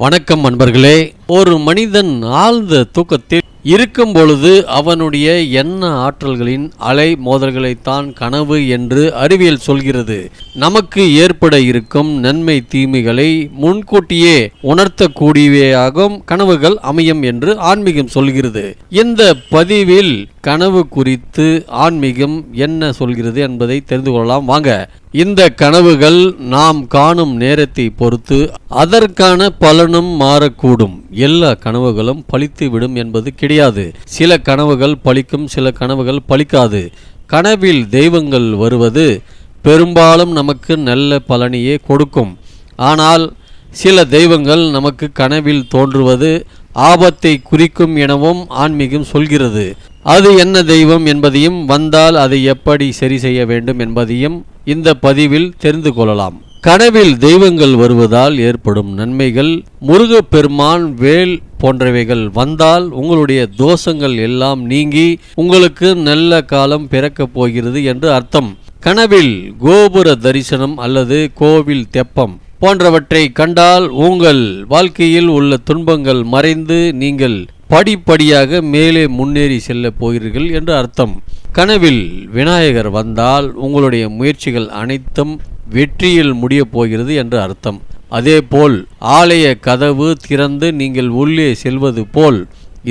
வணக்கம் அன்பர்களே ஒரு மனிதன் ஆழ்ந்த தூக்கத்தில் இருக்கும் பொழுது அவனுடைய எண்ண ஆற்றல்களின் அலை மோதல்களைத்தான் கனவு என்று அறிவியல் சொல்கிறது. நமக்கு ஏற்பட இருக்கும் நன்மை தீமைகளை முன்கூட்டியே உணர்த்தக்கூடியவையாகும் கனவுகள் அமையும் என்று ஆன்மீகம் சொல்கிறது. இந்த பதிவில் கனவு குறித்து ஆன்மீகம் என்ன சொல்கிறது என்பதை தெரிந்து கொள்ளலாம். வாங்க இந்த கனவுகள் நாம் காணும் நேரத்தை பொறுத்து அதற்கான பலனும் மாறக்கூடும். எல்லா கனவுகளும் பழித்து விடும் என்பது கிடையாது. சில கனவுகள் பழிக்கும் சில கனவுகள் பலிக்காது கனவில் தெய்வங்கள் வருவது பெரும்பாலும் நமக்கு நல்ல பலனையே கொடுக்கும். ஆனால் சில தெய்வங்கள் நமக்கு கனவில் தோன்றுவது ஆபத்தை குறிக்கும் எனவும் ஆன்மீகம் சொல்கிறது. அது என்ன தெய்வம் என்பதையும் வந்தால் அதை எப்படி சரி செய்ய வேண்டும் என்பதையும் இந்த பதிவில் தெரிந்து கொள்ளலாம். கனவில் தெய்வங்கள் வருவதால் ஏற்படும் நன்மைகள் முருகப்பெருமான் வேல் போன்றவைகள் வந்தால் உங்களுடைய தோஷங்கள் எல்லாம் நீங்கி உங்களுக்கு நல்ல காலம் பிறக்கப் போகிறது என்று அர்த்தம். கனவில் கோபுர தரிசனம் அல்லது கோவில் தெப்பம் போன்றவற்றை கண்டால் உங்கள் வாழ்க்கையில் உள்ள துன்பங்கள் மறைந்து நீங்கள் படிப்படியாக மேலே முன்னேறி செல்லப் போகிறீர்கள் என்று அர்த்தம். கனவில் விநாயகர் வந்தால் உங்களுடைய முயற்சிகள் அனைத்தும் வெற்றியில் முடியப் போகிறது என்று அர்த்தம். அதேபோல் ஆலய கதவு திறந்து நீங்கள் உள்ளே செல்வது போல்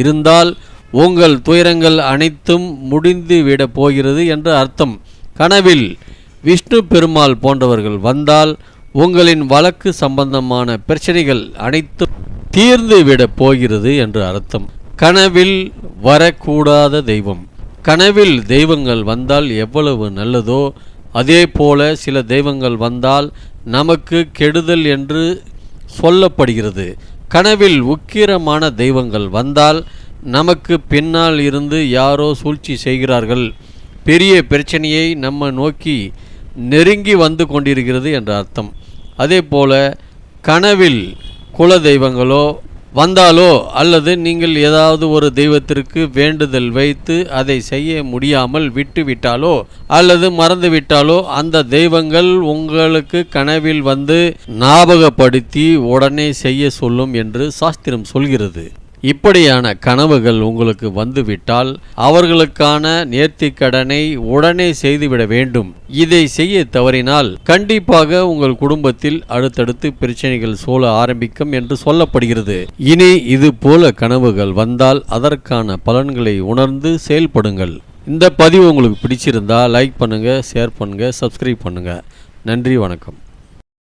இருந்தால் உங்கள் துயரங்கள் அனைத்தும் முடிந்து விடப் போகிறது என்று அர்த்தம். கனவில் விஷ்ணு பெருமாள் போன்றவர்கள் வந்தால் உங்களின் வழக்கு சம்பந்தமான பிரச்சனைகள் அனைத்தும் தீர்ந்து விடப் போகிறது என்று அர்த்தம். கனவில் வரக்கூடாத தெய்வம். கனவில் தெய்வங்கள் வந்தால் எவ்வளவு நல்லதோ அதே போல சில தெய்வங்கள் வந்தால் நமக்கு கெடுதல் என்று சொல்லப்படுகிறது. கனவில் உக்கிரமான தெய்வங்கள் வந்தால் நமக்கு பின்னால் இருந்து யாரோ சூழ்ச்சி செய்கிறார்கள். பெரிய பிரச்சனையை நம்ம நோக்கி நெருங்கி வந்து கொண்டிருக்கிறது என்ற அர்த்தம். அதே போல கனவில் குல தெய்வங்களோ வந்தாலோ அல்லது நீங்கள் ஏதாவது ஒரு தெய்வத்திற்கு வேண்டுதல் வைத்து அதை செய்ய முடியாமல் விட்டு விட்டாலோ அல்லது மறந்துவிட்டாலோ அந்த தெய்வங்கள் உங்களுக்கு கனவில் வந்து ஞாபகப்படுத்தி உடனே செய்ய சொல்லும் என்று சாஸ்திரம் சொல்கிறது. இப்படியான கனவுகள் உங்களுக்கு வந்துவிட்டால் அவர்களுக்கான நேர்த்திக்கடனை உடனே செய்துவிட வேண்டும். இதை செய்ய தவறினால் கண்டிப்பாக உங்கள் குடும்பத்தில் அடுத்தடுத்து பிரச்சனைகள் சூழ ஆரம்பிக்கும் என்று சொல்லப்படுகிறது. இனி இது போல கனவுகள் வந்தால் அதற்கான பலன்களை உணர்ந்து செயல்படுங்கள். இந்த பதிவு உங்களுக்கு பிடிச்சிருந்தா லைக் பண்ணுங்கள் ஷேர் பண்ணுங்கள் சப்ஸ்கிரைப் பண்ணுங்கள் நன்றி வணக்கம்.